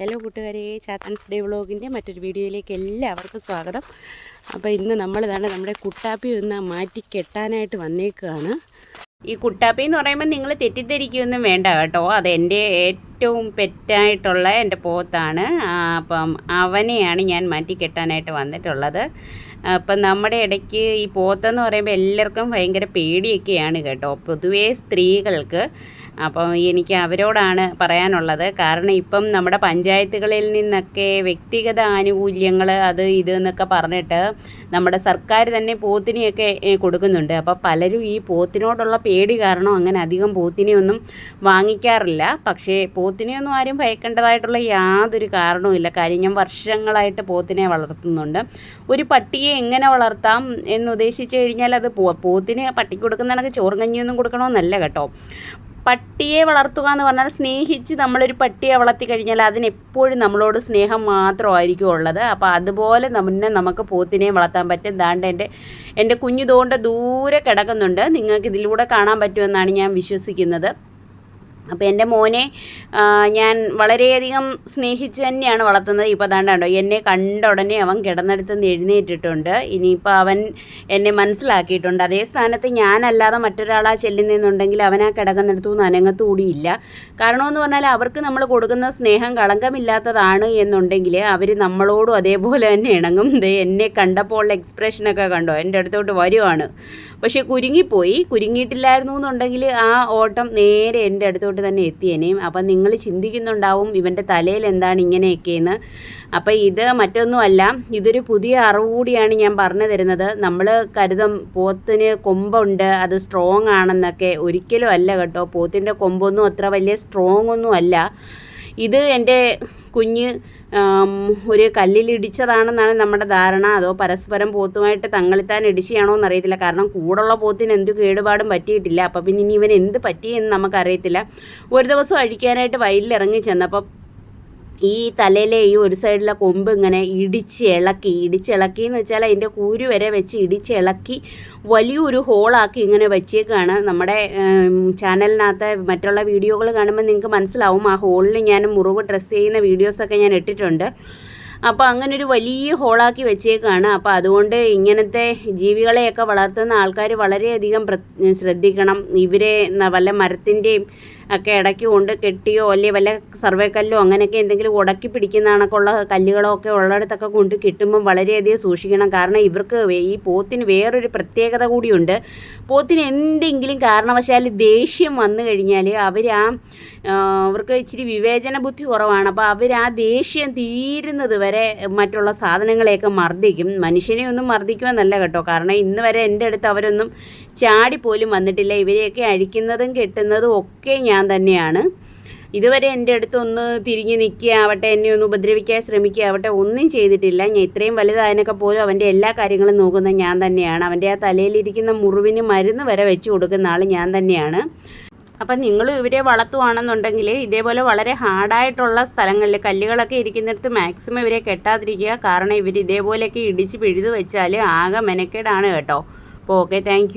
Hello കൂട്ടുകാരെ. ചാത്തൻസ് day വ്ളോഗിന്റെ മറ്റൊരു വീഡിയോയിലേക്ക് എല്ലാവർക്കും സ്വാഗതം. അപ്പോൾ ഇന്ന് നമ്മൾ ഇതാണ് നമ്മുടെ കുട്ടാപ്പി ഒന്ന് മാറ്റി കെട്ടാനായിട്ട് വന്നേക്കുകയാണ് ഈ കുട്ടാപ്പി എന്ന് പറയുമ്പോൾ നിങ്ങൾ തെറ്റിദ്ധരിക്കുകയൊന്നും വേണ്ട കേട്ടോ. അത് എന്റെ ഏറ്റവും പെറ്റായിട്ടുള്ള എന്റെ പോത്താണ്. അപ്പം അവനെയാണ് ഞാൻ മാറ്റി കെട്ടാനായിട്ട് വന്നിട്ടുള്ളത്. അപ്പം നമ്മുടെ ഇടയ്ക്ക് ഈ പോത്തെന്ന് പറയുമ്പോൾ എല്ലാവർക്കും ഭയങ്കര പേടിയൊക്കെയാണ് കേട്ടോ. പൊതുവേ സ്ത്രീകൾക്ക് അപ്പം എനിക്ക് അവരോടാണ് പറയാനുള്ളത്. കാരണം ഇപ്പം നമ്മുടെ പഞ്ചായത്തുകളിൽ നിന്നൊക്കെ വ്യക്തിഗത ആനുകൂല്യങ്ങൾ അത് ഇത് എന്നൊക്കെ പറഞ്ഞിട്ട് നമ്മുടെ സർക്കാർ തന്നെ പോത്തിനെയൊക്കെ കൊടുക്കുന്നുണ്ട്. അപ്പോൾ പലരും ഈ പോത്തിനോടുള്ള പേടി കാരണം അങ്ങനെ അധികം പോത്തിനെയൊന്നും വാങ്ങിക്കാറില്ല. പക്ഷേ പോത്തിനെയൊന്നും ആരും ഭയക്കേണ്ടതായിട്ടുള്ള യാതൊരു കാരണവുമില്ല കാര്യം ഞാൻ വർഷങ്ങളായിട്ട് പോത്തിനെ വളർത്തുന്നുണ്ട്. ഒരു പട്ടിയെ എങ്ങനെ വളർത്താം എന്ന് ഉദ്ദേശിച്ചു കഴിഞ്ഞാൽ അത് പോ പോത്തിന് പട്ടിക്ക് കൊടുക്കുന്ന കണക്ക് ചോറും കഞ്ഞിയൊന്നും കൊടുക്കണമെന്നല്ല കേട്ടോ. പട്ടിയെ വളർത്തുക എന്ന് പറഞ്ഞാൽ സ്നേഹിച്ച് നമ്മളൊരു പട്ടിയെ വളർത്തി കഴിഞ്ഞാൽ അതിനെപ്പോഴും നമ്മളോട് സ്നേഹം മാത്രമായിരിക്കും ഉള്ളത് അപ്പോൾ അതുപോലെ തന്നെ നമുക്ക് പോത്തിനെ വളർത്താൻ പറ്റും. ദാണ്ട് എന്റെ എന്റെ കുഞ്ഞു ദൂരെ കിടക്കുന്നുണ്ട്. നിങ്ങൾക്ക് ഇതിലൂടെ കാണാൻ പറ്റുമെന്നാണ് ഞാൻ വിശ്വസിക്കുന്നത്. അപ്പോൾ എന്റെ മോനെ ഞാൻ വളരെയധികം സ്നേഹിച്ച് തന്നെയാണ് വളർത്തുന്നത്. ഇപ്പോൾ അതാണ്ടോ എന്നെ കണ്ട ഉടനെ അവൻ കിടന്നെടുത്ത് എഴുന്നേറ്റിട്ടുണ്ട്. ഇനിയിപ്പോൾ അവൻ എന്നെ മനസ്സിലാക്കിയിട്ടുണ്ട്. അതേ സ്ഥാനത്ത് ഞാനല്ലാതെ മറ്റൊരാളാ ചെല്ലുന്നെന്നുണ്ടെങ്കിൽ അവൻ ആ കിടക്കുന്നിടത്തു നിന്ന് അനങ്ങത്തുകൂടിയില്ല കാരണമെന്ന് പറഞ്ഞാൽ അവർക്ക് നമ്മൾ കൊടുക്കുന്ന സ്നേഹം കളങ്കമില്ലാത്തതാണ് എന്നുണ്ടെങ്കിൽ അവർ നമ്മളോടും അതേപോലെ തന്നെ ഇണങ്ങും. ദേ എന്നെ കണ്ടപ്പോൾ എക്സ്പ്രഷനൊക്കെ കണ്ടോ എന്റെ അടുത്തോട്ട് വരുവാണ്. പക്ഷേ കുരുങ്ങിപ്പോയി. കുരുങ്ങിയിട്ടില്ലായിരുന്നു എന്നുണ്ടെങ്കിൽ ആ ഓട്ടം നേരെ എന്റെ അടുത്തോട്ട് തന്നെ എത്തിയേനേയും അപ്പം നിങ്ങൾ ചിന്തിക്കുന്നുണ്ടാവും ഇവന്റെ തലയിൽ എന്താണ് ഇങ്ങനെയൊക്കെയെന്ന്. അപ്പം ഇത് മറ്റൊന്നുമല്ല ഇതൊരു പുതിയ അറിവ് കൂടിയാണ് ഞാൻ പറഞ്ഞു തരുന്നത്. നമ്മൾ കരുതും പോത്തിന് കൊമ്പുണ്ട് അത് സ്ട്രോങ് ആണെന്നൊക്കെ ഒരിക്കലും അല്ല കേട്ടോ. പോത്തിന്റെ കൊമ്പൊന്നും അത്ര വലിയ സ്ട്രോങ് ഒന്നും അല്ല ഇത് എന്റെ കുഞ്ഞ് ഒരു കല്ലിൽ ഇടിച്ചതാണെന്നാണ് നമ്മുടെ ധാരണ. അതോ പരസ്പരം പോത്തുമായിട്ട് തങ്ങളിത്താൻ ഇടിച്ചാണോ എന്നറിയത്തില്ല. കാരണം കൂടുള്ള പോത്തിന് എന്ത് കേടുപാടും പറ്റിയിട്ടില്ല. അപ്പം പിന്നെ ഇനി ഇവൻ എന്ത് പറ്റിയെന്ന് നമുക്കറിയത്തില്ല. ഒരു ദിവസം അഴിക്കാനായിട്ട് വയലിൽ ഇറങ്ങി ചെന്നപ്പോൾ ഈ തലയിലെ ഈ ഒരു സൈഡിലെ കൊമ്പ് ഇങ്ങനെ ഇടിച്ച് ഇളക്കി ഇടിച്ച് ഇളക്കി എന്ന് വെച്ചാൽ അതിന്റെ കൂരു വരെ വെച്ച് ഇടിച്ച് ഇളക്കി വലിയൊരു ഹോളാക്കി ഇങ്ങനെ വെച്ചേക്കാണ്. നമ്മുടെ ചാനലിനകത്ത് മറ്റുള്ള വീഡിയോകൾ കാണുമ്പോൾ നിങ്ങൾക്ക് മനസ്സിലാവും. ആ ഹോളിൽ ഞാൻ മുറിവ് ഡ്രസ്സ് ചെയ്യുന്ന വീഡിയോസൊക്കെ ഞാൻ ഇട്ടിട്ടുണ്ട്. അപ്പോൾ അങ്ങനെ ഒരു വലിയ ഹോളാക്കി വെച്ചേക്കാണ്. അപ്പോൾ അതുകൊണ്ട് ഇങ്ങനത്തെ ജീവികളെയൊക്കെ വളർത്തുന്ന ആൾക്കാർ വളരെയധികം ശ്രദ്ധിക്കണം. ഇവരെ വല്ല മരത്തിന്റെയും ഒക്കെ ഇടയ്ക്ക് കൊണ്ട് കെട്ടിയോ അല്ലെങ്കിൽ വല്ല സർവേക്കല്ലോ അങ്ങനെയൊക്കെ എന്തെങ്കിലും ഉടക്കി പിടിക്കുന്ന കണക്കുള്ള കല്ലുകളോ ഒക്കെ ഉള്ളിടത്തൊക്കെ കൊണ്ട് കിട്ടുമ്പം വളരെയധികം സൂക്ഷിക്കണം. കാരണം ഇവർക്ക് ഈ പോത്തിന് വേറൊരു പ്രത്യേകത കൂടിയുണ്ട്. പോത്തിന് എന്തെങ്കിലും കാരണവശാൽ ദേഷ്യം വന്നു കഴിഞ്ഞാൽ അവർ ആ, അവർക്ക് ഇച്ചിരി വിവേചന ബുദ്ധി കുറവാണ്. അപ്പോൾ അവർ ആ ദേഷ്യം തീരുന്നത് വരെ മറ്റുള്ള സാധനങ്ങളെയൊക്കെ മർദ്ദിക്കും. മനുഷ്യനെ ഒന്നും മർദ്ദിക്കുമെന്നല്ല കേട്ടോ. കാരണം ഇന്ന് വരെ എന്റെ അടുത്ത് അവരൊന്നും ചാടി പോലും വന്നിട്ടില്ല. ഇവരെയൊക്കെ അഴിക്കുന്നതും കെട്ടുന്നതും ഒക്കെ ഞാൻ തന്നെയാണ്. ഇതുവരെ എന്റെ അടുത്ത് ഒന്ന് തിരിഞ്ഞ് നിൽക്കുക ആവട്ടെ എന്നെ ഒന്ന് ഉപദ്രവിക്കാൻ ശ്രമിക്കുക ആവട്ടെ ഒന്നും ചെയ്തിട്ടില്ല. ഞാൻ ഇത്രയും വലുതായതിനൊക്കെ പോലും അവന്റെ എല്ലാ കാര്യങ്ങളും നോക്കുന്നത് ഞാൻ തന്നെയാണ്. അവന്റെ ആ തലയിലിരിക്കുന്ന മുറിവിന് മരുന്ന് വരെ വെച്ച് കൊടുക്കുന്ന ആൾ ഞാൻ തന്നെയാണ്. അപ്പം നിങ്ങൾ ഇവരെ വളർത്തുവാണെന്നുണ്ടെങ്കിൽ ഇതേപോലെ വളരെ ഹാർഡായിട്ടുള്ള സ്ഥലങ്ങളിൽ കല്ലുകളൊക്കെ ഇരിക്കുന്നിടത്ത് മാക്സിമം ഇവരെ കെട്ടാതിരിക്കുക. കാരണം ഇവർ ഇതേപോലെയൊക്കെ ഇടിച്ച് പിഴുതു വെച്ചാൽ ആകെ മെനക്കേടാണ് കേട്ടോ. അപ്പോൾ ഓക്കെ താങ്ക്